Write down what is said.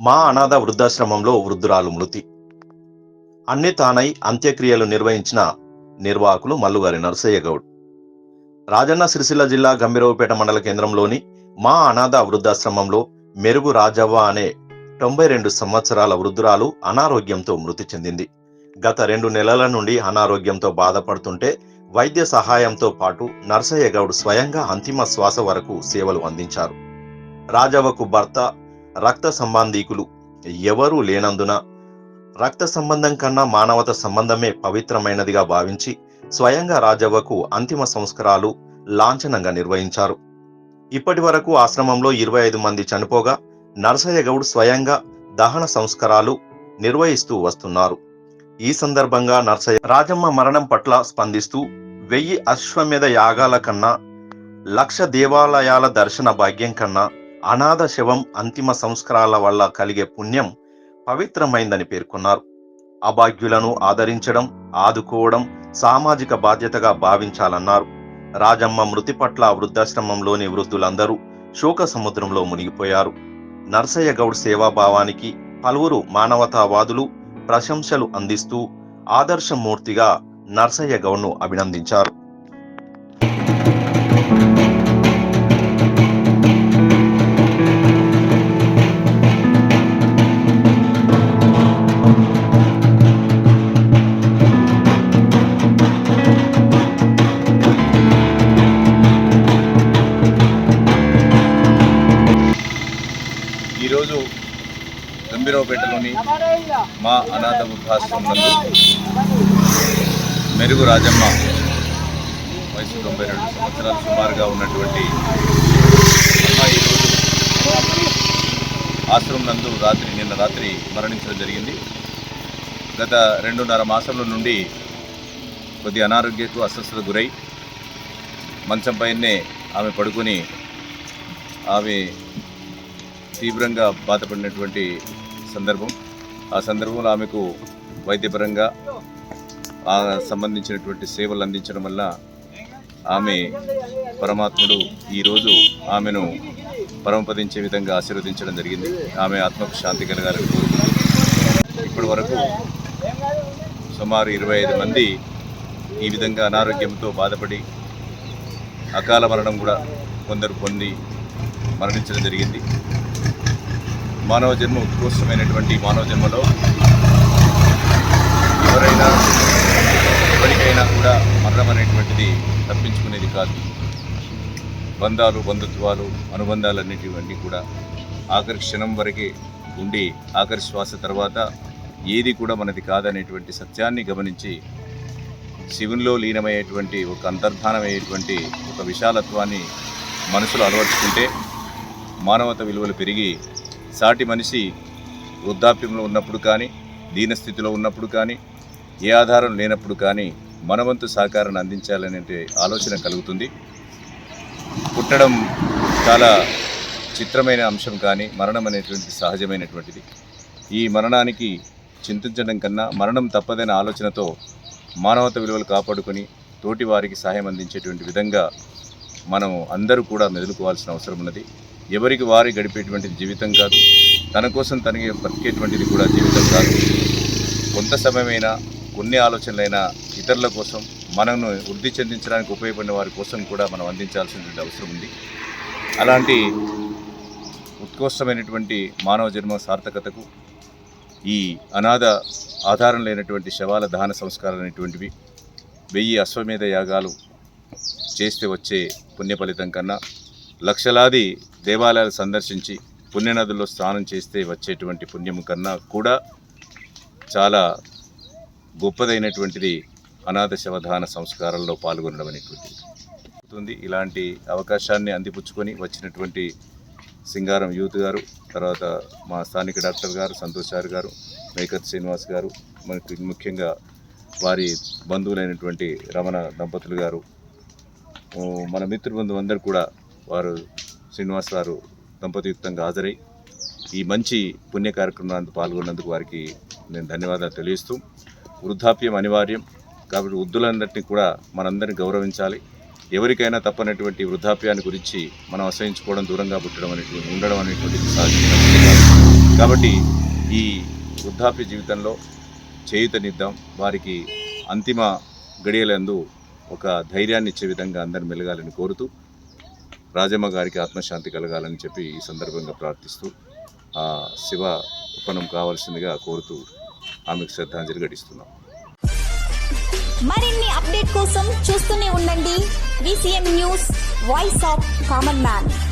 మా అనాథ వృద్ధాశ్రమంలో వృద్ధురాలు మృతి. అన్ని తానై అంత్యక్రియలు నిర్వహించిన నిర్వాహకులు మల్లుగారి నరసయ్య గౌడ్. రాజన్న సిరిసిల్ల జిల్లా గంభీరవుపేట మండల కేంద్రంలోని మా అనాథ వృద్ధాశ్రమంలో మెరుగు రాజవ్వ అనే తొంభై రెండు సంవత్సరాల వృద్ధురాలు అనారోగ్యంతో మృతి చెందింది. గత రెండు నెలల నుండి అనారోగ్యంతో బాధపడుతుంటే వైద్య సహాయంతో పాటు నర్సయ్యగౌడ్ స్వయంగా అంతిమ శ్వాస వరకు సేవలు అందించారు. రాజవ్వకు భర్త రక్త సంబంధీకులు ఎవరూ లేనందున రక్త సంబంధం కన్నా మానవత సంబంధమే పవిత్రమైనదిగా భావించి స్వయంగా రాజవ్వకు అంతిమ సంస్కారాలు లాంఛనంగా నిర్వహించారు. ఇప్పటి వరకు ఆశ్రమంలో ఇరవై ఐదు మంది చనిపోగా నరసయ్య గౌడ్ స్వయంగా దహన సంస్కారాలు నిర్వహిస్తూ వస్తున్నారు. ఈ సందర్భంగా నర్సయ్య రాజమ్మ మరణం పట్ల స్పందిస్తూ వెయ్యి అశ్వమేధ యాగాల కన్నా లక్ష దేవాలయాల దర్శన భాగ్యం కన్నా అనాథ శవం అంతిమ సంస్కారాల వల్ల కలిగే పుణ్యం పవిత్రమైందని పేర్కొన్నారు. అభాగ్యులను ఆదరించడం ఆదుకోవడం సామాజిక బాధ్యతగా భావించాలన్నారు. రాజమ్మ మృతి పట్ల వృద్ధాశ్రమంలోని వృద్ధులందరూ శోక సముద్రంలో మునిగిపోయారు. నర్సయ్య గౌడ్ సేవాభావానికి పలువురు మానవతావాదులు ప్రశంసలు అందిస్తూ ఆదర్శమూర్తిగా నర్సయ్య గౌడ్ను అభినందించారు. ఈరోజు గంభీరావుపేటలోని మా అనాథ వృద్ధాశ్రమం నందు మెరుగు రాజమ్మ వయసు తొంభై రెండు సంవత్సరాలు సుమారుగా ఉన్నటువంటి అమ్మ ఆశ్రమం నందు రాత్రి నిన్న రాత్రి మరణించడం జరిగింది. గత రెండున్నర మాసంలో నుండి కొద్ది అనారోగ్యకు అస్వస్థత గురై మంచం పైనే ఆమె పడుకొని ఆమె తీవ్రంగా బాధపడినటువంటి సందర్భం. ఆ సందర్భంలో ఆమెకు వైద్యపరంగా ఆ సంబంధించినటువంటి సేవలు అందించడం వల్ల ఆమె పరమాత్ముడు ఈరోజు ఆమెను పరమపదించే విధంగా ఆశీర్వదించడం జరిగింది. ఆమె ఆత్మకు శాంతి కలగాలని కోరుకుంటూ ఇప్పటి వరకు సుమారు ఇరవై ఐదు మంది ఈ విధంగా అనారోగ్యంతో బాధపడి అకాల మరణం కూడా కొందరు పొంది మరణించడం జరిగింది. మానవ జన్మ ఉత్కృష్టమైనటువంటి మానవ జన్మలో ఎవరైనా ఎవరికైనా కూడా మరణం అనేటువంటిది తప్పించుకునేది కాదు. బంధాలు బంధుత్వాలు అనుబంధాలన్నిటివన్నీ కూడా ఆఖరి క్షణం వరకే ఉండి ఆఖరి శ్వాస తర్వాత ఏది కూడా మనది కాదనేటువంటి సత్యాన్ని గమనించి శివునిలో లీనమయ్యేటువంటి ఒక అంతర్ధానమయ్యేటువంటి ఒక విశాలత్వాన్ని మనసులో అలవర్చుకుంటే మానవత విలువలు పెరిగి సాటి మనిషి వృద్ధాప్యంలో ఉన్నప్పుడు కానీ దీనస్థితిలో ఉన్నప్పుడు కానీ ఏ ఆధారం లేనప్పుడు కానీ మనవంతు సహకారాన్ని అందించాలనే ఆలోచన కలుగుతుంది. పుట్టడం చాలా చిత్రమైన అంశం కానీ మరణం అనేటువంటి సహజమైనటువంటిది. ఈ మరణానికి చింతించడం కన్నా మరణం తప్పదనే ఆలోచనతో మానవత విలువలు కాపాడుకొని తోటి వారికి సహాయం అందించేటువంటి విధంగా మనం అందరూ కూడా మెదులుకోవాల్సిన అవసరం ఉన్నది. ఎవరికి వారి గడిపేటువంటిది జీవితం కాదు తన కోసం తనకి బ్రతికేటువంటిది కూడా జీవితం కాదు. కొంత సమయమైనా కొన్ని ఆలోచనలైనా ఇతరుల కోసం మనను వృద్ధి చెందించడానికి ఉపయోగపడిన వారి కోసం కూడా మనం అందించాల్సినటువంటి అవసరం ఉంది. అలాంటి ఉత్కృష్టమైనటువంటి మానవ జన్మ సార్థకతకు ఈ అనాథ ఆధారం లేనటువంటి శవాల దహన సంస్కారాలు అనేటువంటివి వెయ్యి అశ్వమేధ యాగాలు చేస్తే వచ్చే పుణ్య ఫలితం కన్నా లక్షలాది దేవాలయాలు సందర్శించి పుణ్యనదుల్లో స్నానం చేస్తే వచ్చేటువంటి పుణ్యం కన్నా కూడా చాలా గొప్పదైనటువంటిది అనాథ శవధాన సంస్కారంలో పాల్గొనడం అనేటువంటిది. ఇలాంటి అవకాశాన్ని అందిపుచ్చుకొని వచ్చినటువంటి సింగారం యూత్ గారు తర్వాత మా స్థానిక డాక్టర్ గారు సంతోష్ సార్ గారు మేకత్ శ్రీనివాస్ గారు మనకి ముఖ్యంగా వారి బంధువులైనటువంటి రమణ దంపతులు గారు మన మిత్రబంధువు అందరు కూడా వారు శ్రీనివాస్ గారు దంపతియుక్తంగా హాజరై ఈ మంచి పుణ్య కార్యక్రమానికి పాల్గొన్నందుకు వారికి నేను ధన్యవాదాలు తెలియస్తూ వృద్ధాప్యం అనివార్యం. కాబట్టి వృద్ధులందరినీ కూడా మనందరినీ గౌరవించాలి. ఎవరికైనా తప్పనటువంటి వృద్ధాప్యాన్ని గురించి మనం అసహించుకోవడం దూరంగా పుట్టడం అనేటువంటి ఉండడం అనేటువంటిది సాధ్యం కాబట్టి ఈ వృద్ధాప్య జీవితంలో చేయుతనిద్దాం. వారికి అంతిమ గడియలందు ఒక ధైర్యాన్ని ఇచ్చే విధంగా అందరు మెలగాలని కోరుతూ రాజమ్మ గారికి ఆత్మశాంతి కలగాలని చెప్పి ఈ సందర్భంగా ప్రార్థిస్తూ ఆ శివ ఉపనం కావాల్సిందిగా కోరుతూ ఆమెకు శ్రద్ధాంజలి ఘటిస్తున్నాం. మరిన్ని అప్డేట్ కోసం చూస్తూనే ఉండండి. VCM news voice of common man.